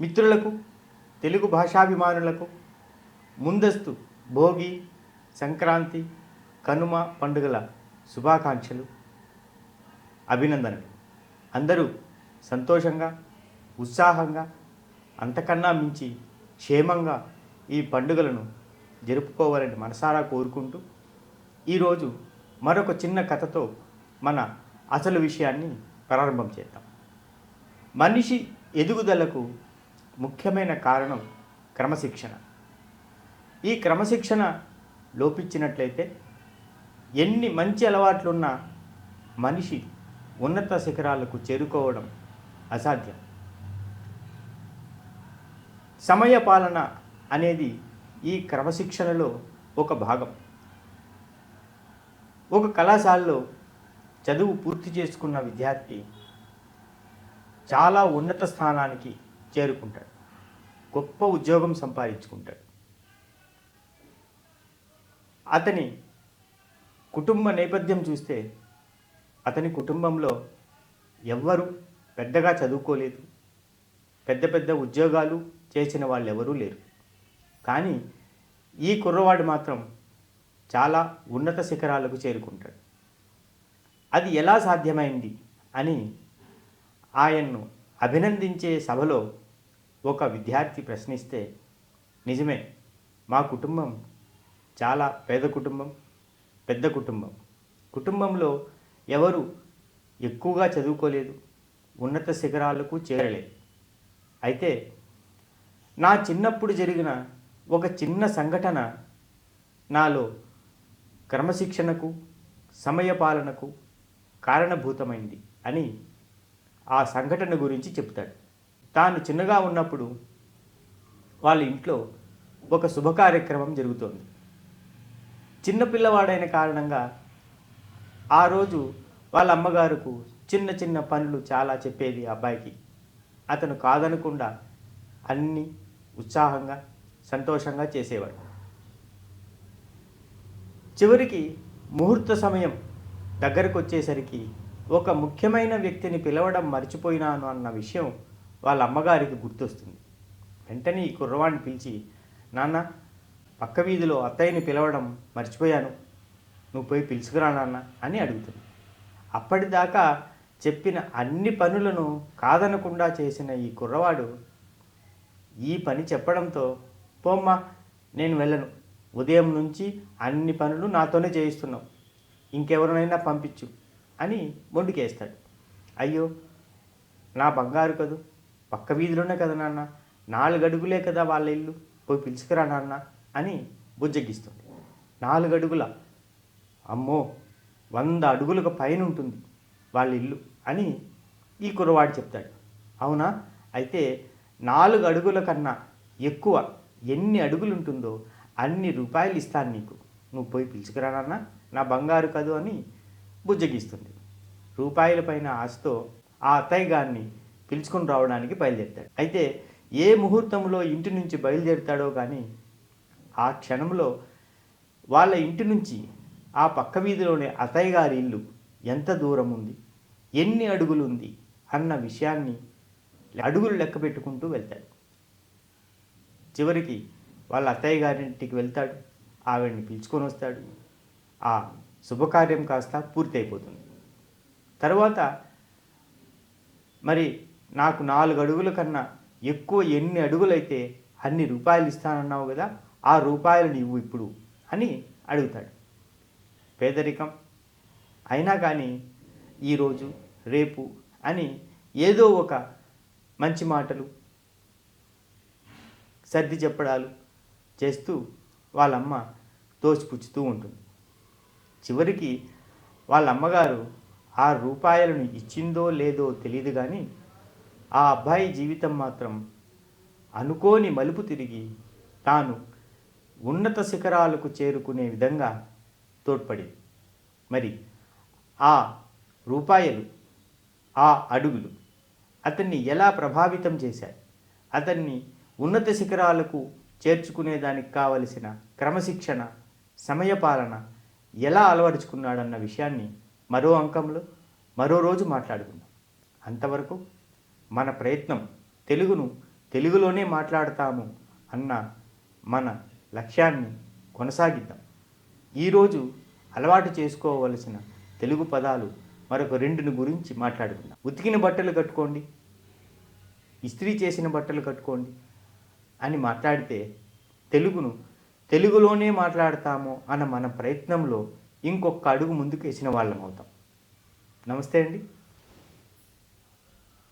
మిత్రులకు తెలుగు భాషాభిమానులకు ముందస్తు భోగి సంక్రాంతి కనుమ పండుగల శుభాకాంక్షలు అభినందనలు. అందరూ సంతోషంగా ఉత్సాహంగా అంతకన్నా మించి క్షేమంగా ఈ పండుగలను జరుపుకోవాలని మనసారా కోరుకుంటూ ఈరోజు మరొక చిన్న కథతో మన అసలు విషయాన్ని ప్రారంభం చేద్దాం. మనిషి ఎదుగుదలకు ముఖ్యమైన కారణం క్రమశిక్షణ. ఈ క్రమశిక్షణ లోపించినట్లయితే ఎన్ని మంచి అలవాట్లున్నా మనిషి ఉన్నత శిఖరాలకు చేరుకోవడం అసాధ్యం. సమయపాలన అనేది ఈ క్రమశిక్షణలో ఒక భాగం. ఒక కళాశాలలో చదువు పూర్తి చేసుకున్న విద్యార్థి చాలా ఉన్నత స్థానానికి చేరుకుంటాడు. గొప్ప ఉద్యోగం సంపాదించుకుంటాడు. అతని కుటుంబ నేపథ్యం చూస్తే అతని కుటుంబంలో ఎవ్వరు పెద్దగా చదువుకోలేదు. పెద్ద పెద్ద ఉద్యోగాలు చేసిన వాళ్ళు ఎవరూ లేరు. కానీ ఈ కుర్రవాడు మాత్రం చాలా ఉన్నత శిఖరాలకు చేరుకుంటాడు. అది ఎలా సాధ్యమైంది అని ఆయన్ను అభినందించే సభలో ఒక విద్యార్థి ప్రశ్నిస్తే నిజమే మా కుటుంబం చాలా పేద కుటుంబం పెద్ద కుటుంబం. కుటుంబంలో ఎవరు ఎక్కువగా చదువుకోలేదు ఉన్నత శిఖరాలకు చేరలేదు. అయితే నా చిన్నప్పుడు జరిగిన ఒక చిన్న సంఘటన నాలో క్రమశిక్షణకు సమయపాలనకు కారణభూతమైంది అని ఆ సంఘటన గురించి చెప్తాడు. తాను చిన్నగా ఉన్నప్పుడు వాళ్ళ ఇంట్లో ఒక శుభ కార్యక్రమం జరుగుతోంది. చిన్నపిల్లవాడైన కారణంగా ఆ రోజు వాళ్ళ అమ్మగారుకు చిన్న చిన్న పనులు చాలా చెప్పేది అబ్బాయికి. అతను కాదనకుండా అన్నీ ఉత్సాహంగా సంతోషంగా చేసేవాడు. చివరికి ముహూర్త సమయం దగ్గరకు వచ్చేసరికి ఒక ముఖ్యమైన వ్యక్తిని పిలవడం మర్చిపోయినాను అన్న విషయం వాళ్ళ అమ్మగారికి గుర్తొస్తుంది. వెంటనే ఈ కుర్రవాడిని పిలిచి నాన్న పక్క వీధిలో అత్తయ్యని పిలవడం మర్చిపోయాను. నువ్వు పోయి పిలుచుకురా నాన్న అని అడుగుతుంది. అప్పటిదాకా చెప్పిన అన్ని పనులను కాదనకుండా చేసిన ఈ కుర్రవాడు ఈ పని చెప్పడంతో పోమ్మా నేను వెళ్ళను. ఉదయం నుంచి అన్ని పనులు నాతోనే చేయిస్తున్నావు. ఇంకెవరినైనా పంపించు. అని మొండికేస్తాడు. అయ్యో నా బంగారు కదూ? పక్క వీధిలోనే కదా నాన్న. నాలుగు అడుగులే కదా వాళ్ళ ఇల్లు. పోయి పిలుచుకురా నాన్న అని బుజ్జగిస్తుంది. నాలుగు అడుగుల అమ్మో వంద అడుగులకు పైన ఉంటుంది వాళ్ళ ఇల్లు అని ఈ కుర్రవాడు చెప్తాడు. అవునా? అయితే నాలుగు అడుగుల కన్నా ఎక్కువ ఎన్ని అడుగులు ఉంటుందో అన్ని రూపాయలు ఇస్తాను నీకు. నువ్వు పోయి పిలుచుకురానన్నా నా బంగారు కదు అని బుజ్జగిస్తుంది. రూపాయల పైన ఆశతో ఆ అత్తయ్య గారిని పిలుచుకొని రావడానికి బయలుదేరుతాడు. అయితే ఏ ముహూర్తంలో ఇంటి నుంచి బయలుదేరుతాడో కానీ ఆ క్షణంలో వాళ్ళ ఇంటి నుంచి ఆ పక్క వీధిలోనే అత్తయ్య గారి ఇల్లు ఎంత దూరం ఉంది ఎన్ని అడుగులు ఉంది అన్న విషయాన్ని అడుగులు లెక్క పెట్టుకుంటూ వెళ్తాడు. చివరికి వాళ్ళ అత్తయ్య గారింటికి వెళ్తాడు. ఆవిడని పిలుచుకొని వస్తాడు. ఆ శుభకార్యం కాస్త పూర్తి అయిపోతుంది తర్వాత మరి నాకు నాలుగు అడుగుల కన్నా ఎక్కువ ఎన్ని అడుగులైతే అన్ని రూపాయలు ఇస్తానన్నావు కదా ఆ రూపాయలు నీవు ఇప్పుడు అని అడుగుతాడు. పేదరికం అయినా కానీ ఈరోజు రేపు అని ఏదో ఒక మంచి మాటలు సర్ది చెప్పడాలు చేస్తూ వాళ్ళమ్మ తోసిపుచ్చుతూ ఉంటుంది. చివరికి వాళ్ళ అమ్మగారు ఆ రూపాయలను ఇచ్చిందో లేదో తెలియదు కానీ ఆ అబ్బాయి జీవితం మాత్రం అనుకోని మలుపు తిరిగి తాను ఉన్నత శిఖరాలకు చేరుకునే విధంగా తోడ్పడింది. మరి ఆ రూపాయలు ఆ అడుగులు అతన్ని ఎలా ప్రభావితం చేశాయి? అతన్ని ఉన్నత శిఖరాలకు చేర్చుకునేదానికి కావలసిన క్రమశిక్షణ సమయపాలన ఎలా అలవరుచుకున్నాడన్న విషయాన్ని మరో అంకంలో మరో రోజు మాట్లాడుకుందాం. అంతవరకు మన ప్రయత్నం తెలుగును తెలుగులోనే మాట్లాడతాము అన్న మన లక్ష్యాన్ని కొనసాగిద్దాం. ఈరోజు అలవాటు చేసుకోవలసిన తెలుగు పదాలు మరొక రెండుని గురించి మాట్లాడుకుందాం. ఉతికిన బట్టలు కట్టుకోండి ఇస్త్రీ చేసిన బట్టలు కట్టుకోండి అని మాట్లాడితే తెలుగును తెలుగులోనే మాట్లాడతాము అన్న మన ప్రయత్నంలో ఇంకొక అడుగు ముందుకు వేసిన వాళ్ళం అవుతాం. నమస్తే అండి.